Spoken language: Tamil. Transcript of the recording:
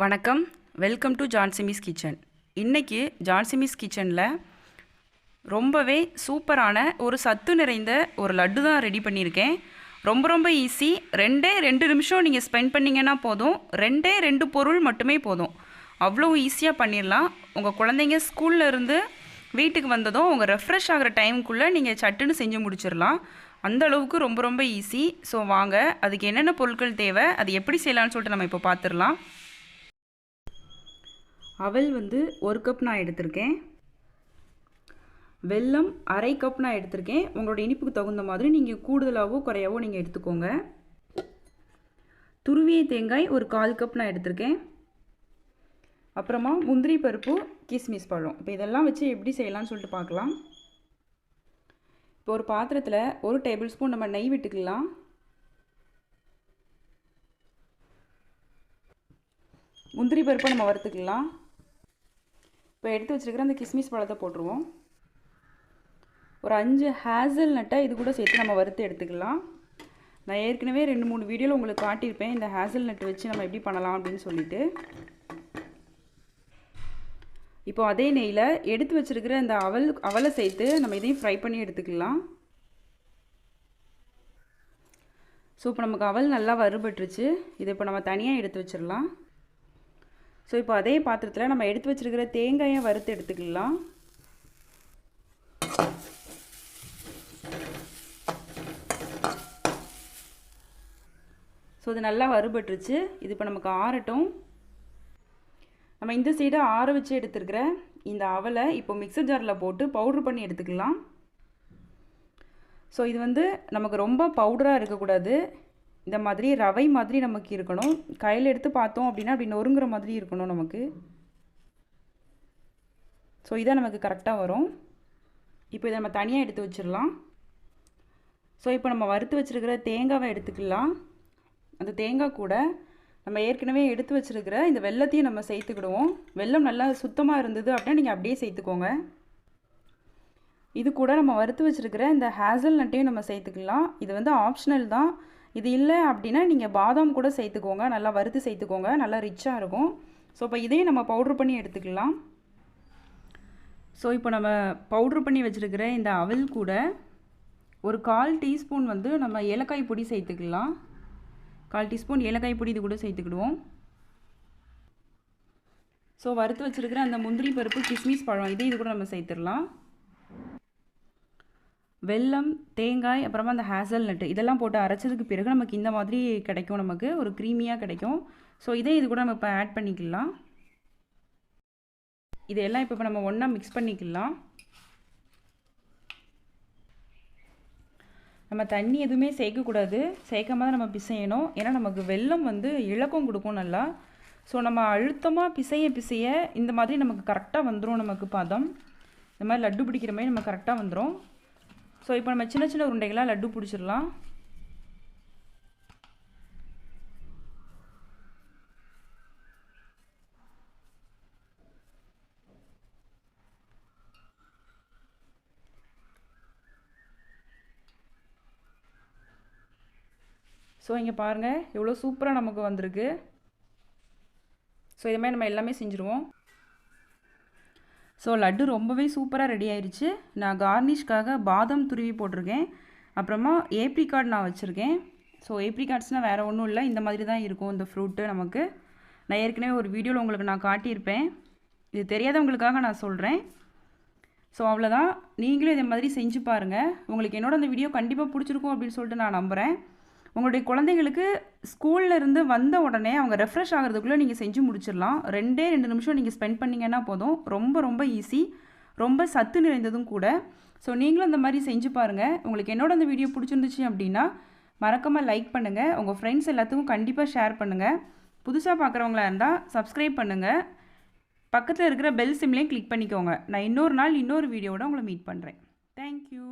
வணக்கம். வெல்கம் டு ஜான்சிமிஸ் கிச்சன் இன்றைக்கி ஜான்சிமிஸ் கிச்சனில் ரொம்பவே சூப்பரான ஒரு சத்து நிறைந்த ஒரு லட்டு தான் ரெடி பண்ணியிருக்கேன். ரொம்ப ரொம்ப ஈஸி ரெண்டே ரெண்டு நிமிஷம் நீங்கள் ஸ்பெண்ட் பண்ணிங்கன்னா போதும். ரெண்டே ரெண்டு பொருள் மட்டுமே போதும். அவ்வளோ ஈஸியாக பண்ணிடலாம் உங்கள் குழந்தைங்க ஸ்கூலில் இருந்து வீட்டுக்கு வந்ததும் உங்கள் ரெஃப்ரெஷ் ஆகிற டைமுக்குள்ளே நீங்கள் சட்டுன்னு செஞ்சு முடிச்சிடலாம் அந்த அளவுக்கு ரொம்ப ரொம்ப ஈஸி ஸோ வாங்க அதுக்கு என்னென்ன பொருட்கள் தேவை அது எப்படி செய்யலாம்னு சொல்லிட்டு நம்ம இப்போ பார்த்துடலாம் அவல் வந்து ஒரு கப் நான் எடுத்திருக்கேன். வெல்லம் அரை கப் நான் எடுத்திருக்கேன். உங்களோட இனிப்புக்கு தகுந்த மாதிரி நீங்கள் கூடுதலாகவோ குறையாவோ நீங்கள் எடுத்துக்கோங்க. துருவிய தேங்காய் ஒரு கால் கப் நான் எடுத்திருக்கேன். அப்புறமா முந்திரி பருப்பு கிஸ்மிஸ் பழம். இப்போ இதெல்லாம் வச்சு எப்படி செய்யலாம்னு சொல்லிட்டு பார்க்கலாம். இப்போ ஒரு பாத்திரத்தில் ஒரு டேபிள் ஸ்பூன் நம்ம நெய் விட்டுக்கலாம். முந்திரி பருப்பை நம்ம வறுத்துக்கலாம். இப்போ எடுத்து வச்சுருக்கிற அந்த கிஸ்மிஸ் பழத்தை போட்டுருவோம். ஒரு அஞ்சு ஹேசல் நட்டை இது கூட சேர்த்து நம்ம வறுத்து எடுத்துக்கலாம். நான் ஏற்கனவே ரெண்டு மூணு வீடியோவில் உங்களுக்கு காட்டியிருப்பேன் இந்த ஹேசல் நட்டு வச்சு நம்ம எப்படி பண்ணலாம் அப்படின்னு சொல்லிட்டு. இப்போ அதே நெய்யில் எடுத்து வச்சுருக்கிற இந்த அவல் அவலை சேர்த்து நம்ம இதையும் ஃப்ரை பண்ணி எடுத்துக்கலாம். ஸோ இப்போ நமக்கு அவல் நல்லா வறுபட்டுருச்சு. இதை இப்போ நம்ம தனியாக எடுத்து வச்சிடலாம். ஸோ இப்போ அதே பாத்திரத்தில் நம்ம எடுத்து வச்சுருக்கிற தேங்காயை வறுத்து எடுத்துக்கலாம். ஸோ இது நல்லா வறுபட்டுருச்சு. இது இப்போ நமக்கு ஆறட்டும். நம்ம இந்த சைடு ஆற வச்சு எடுத்துருக்கிற இந்த அவலை இப்போ மிக்சர் ஜாரில் போட்டு பவுட்ரு பண்ணி எடுத்துக்கலாம். ஸோ இது வந்து நமக்கு ரொம்ப பவுடராக இருக்கக்கூடாது. இந்த மாதிரி ரவை மாதிரி நமக்கு இருக்கணும். கையில் எடுத்து பார்த்தோம் அப்படின்னா அப்படி நொறுங்குற மாதிரி இருக்கணும் நமக்கு. ஸோ இதான் நமக்கு கரெக்டாக வரும். இப்போ இதை நம்ம தனியாக எடுத்து வச்சிடலாம். ஸோ இப்போ நம்ம வறுத்து வச்சுருக்கிற தேங்காவை எடுத்துக்கலாம். அந்த தேங்காய் கூட நம்ம ஏற்கனவே எடுத்து வச்சுருக்கிற இந்த வெள்ளத்தையும் நம்ம சேர்த்துக்கிடுவோம். வெள்ளம் நல்லா சுத்தமாக இருந்தது அப்படின்னா நீங்கள் அப்படியே சேர்த்துக்கோங்க. இது கூட நம்ம வறுத்து வச்சுருக்கிற இந்த ஹேசல் நட்டையும் நம்ம சேர்த்துக்கலாம். இது வந்து ஆப்ஷனல் தான். இது இல்லை அப்படின்னா நீங்கள் பாதாம் கூட சேர்த்துக்கோங்க. நல்லா வறுத்து சேர்த்துக்கோங்க. நல்லா ரிச்சாக இருக்கும். ஸோ இப்போ இதையும் நம்ம பவுட்ரு பண்ணி எடுத்துக்கலாம். ஸோ இப்போ நம்ம பவுட்ரு பண்ணி வச்சுருக்கிற இந்த அவல் கூட ஒரு கால் டீஸ்பூன் வந்து நம்ம ஏலக்காய் பொடி சேர்த்துக்கலாம். கால் டீஸ்பூன் ஏலக்காய் பொடி இது கூட சேர்த்துக்கிடுவோம். ஸோ வறுத்து வச்சுருக்கிற அந்த முந்திரி பருப்பு கிஸ்மிஸ் பழம் இதே இது கூட நம்ம சேர்த்துடலாம். வெல்லம் தேங்காய் அப்புறமா அந்த ஹேசல் நட்டு இதெல்லாம் போட்டு அரைச்சதுக்கு பிறகு நமக்கு இந்த மாதிரி கிடைக்கும் நமக்கு. ஒரு க்ரீமியாக கிடைக்கும். ஸோ இதே இது கூட நம்ம இப்போ ஆட் பண்ணிக்கலாம். இதெல்லாம் இப்போ இப்போ நம்ம ஒன்றா மிக்ஸ் பண்ணிக்கலாம். நம்ம தண்ணி எதுவுமே சேர்க்கக்கூடாது. சேர்க்காம தான் நம்ம பிசையணும். ஏன்னா நமக்கு வெல்லம் வந்து இழக்கம் கொடுக்கும் நல்லா. ஸோ நம்ம அழுத்தமாக பிசைய பிசைய இந்த மாதிரி நமக்கு கரெக்டாக வந்துடும் நமக்கு பதம். இந்த மாதிரி லட்டு பிடிக்கிற மாதிரி நம்ம கரெக்டாக வந்துடும் ஸோ இப்போ நம்ம சின்ன சின்ன உருண்டைகளாக லட்டு பிடிச்சிடலாம். ஸோ இங்கே பாருங்கள் எவ்வளோ சூப்பராக நமக்கு வந்திருக்கு. ஸோ இது மாதிரி நம்ம எல்லாமே செஞ்சுருவோம். ஸோ லட்டு ரொம்பவே சூப்பராக ரெடி ஆயிடுச்சு நான் கார்னிஷ்காக பாதாம் துருவி போட்டிருக்கேன். அப்புறமா ஏப்ரிகார்ட் நான் வச்சுருக்கேன். ஸோ ஏப்ரிகார்ட்ஸ்னால் வேறு ஒன்றும் இல்லை. இந்த மாதிரி தான் இருக்கும் இந்த ஃப்ரூட்டு நமக்கு. நான் ஏற்கனவே ஒரு வீடியோவில் உங்களுக்கு நான் காட்டியிருப்பேன். இது தெரியாதவங்களுக்காக நான் சொல்கிறேன் ஸோ அவ்வளோதான் நீங்களும் இதே மாதிரி செஞ்சு பாருங்கள் உங்களுக்கு என்னோட அந்த வீடியோ கண்டிப்பாக பிடிச்சிருக்கும் அப்படின்னு சொல்லிட்டு நான் நம்புகிறேன் உங்களுடைய குழந்தைங்களுக்கு ஸ்கூலில் இருந்து வந்த உடனே அவங்க ரெஃப்ரெஷ் ஆகிறதுக்குள்ளே நீங்கள் செஞ்சு முடிச்சிடலாம். ரெண்டே ரெண்டு நிமிஷம் நீங்கள் ஸ்பெண்ட் பண்ணிங்கன்னா போதும். ரொம்ப ரொம்ப ஈஸி ரொம்ப சத்து நிறைந்ததும் கூட. ஸோ நீங்களும் அந்த மாதிரி செஞ்சு பாருங்கள் உங்களுக்கு என்னோட அந்த வீடியோ பிடிச்சிருந்துச்சு அப்படின்னா மறக்காமல் லைக் பண்ணுங்கள் உங்கள் ஃப்ரெண்ட்ஸ் எல்லாத்துக்கும் கண்டிப்பாக ஷேர் பண்ணுங்கள் புதுசாக பார்க்குறவங்களா இருந்தால் சப்ஸ்கிரைப் பண்ணுங்கள் பக்கத்தில் இருக்கிற பெல் சிம்லேயும் கிளிக் பண்ணிக்கோங்க. நான் இன்னொரு நாள் இன்னொரு வீடியோவோட உங்களை மீட் பண்ணுறேன் தேங்க்யூ